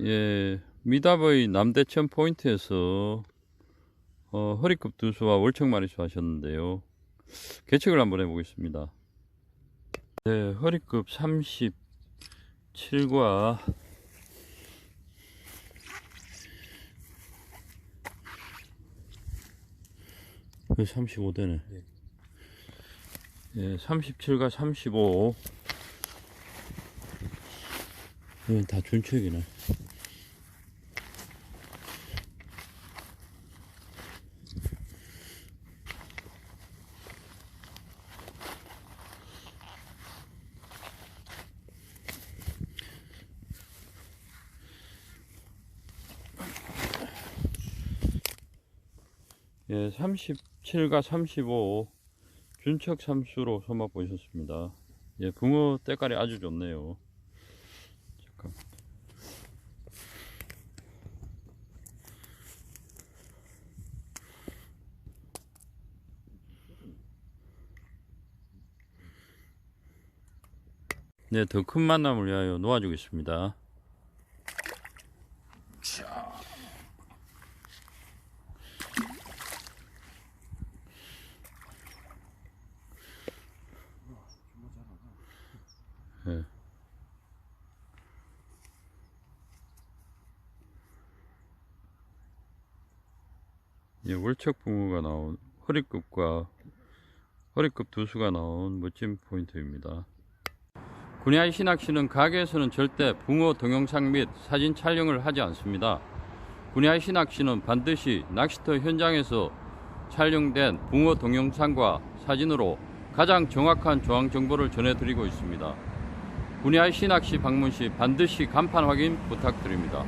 예, 미답의 남대천 포인트에서 어, 허리급 두수와 월척 마리수 하셨는데요. 계측을 한번 해보겠습니다. 네, 허리급 37과 그 35대네. 예, 37과 35. 이건 다 준척이네. 예, 37과 35 준척 삼수로 소맛 보셨습니다. 예, 붕어 때깔이 아주 좋네요. 잠깐. 네, 더 큰 만남을 위하여 놓아주겠습니다. 예. 예, 월척 붕어가 나온 허리급과 허리급 두수가 나온 멋진 포인트입니다. 군야이 신학시는 가게에서는 절대 붕어 동영상 및 사진 촬영을 하지 않습니다. 군야이 신학시는 반드시 낚시터 현장에서 촬영된 붕어 동영상과 사진으로 가장 정확한 조항 정보를 전해드리고 있습니다. 군야이 신학시 방문 시 반드시 간판 확인 부탁드립니다.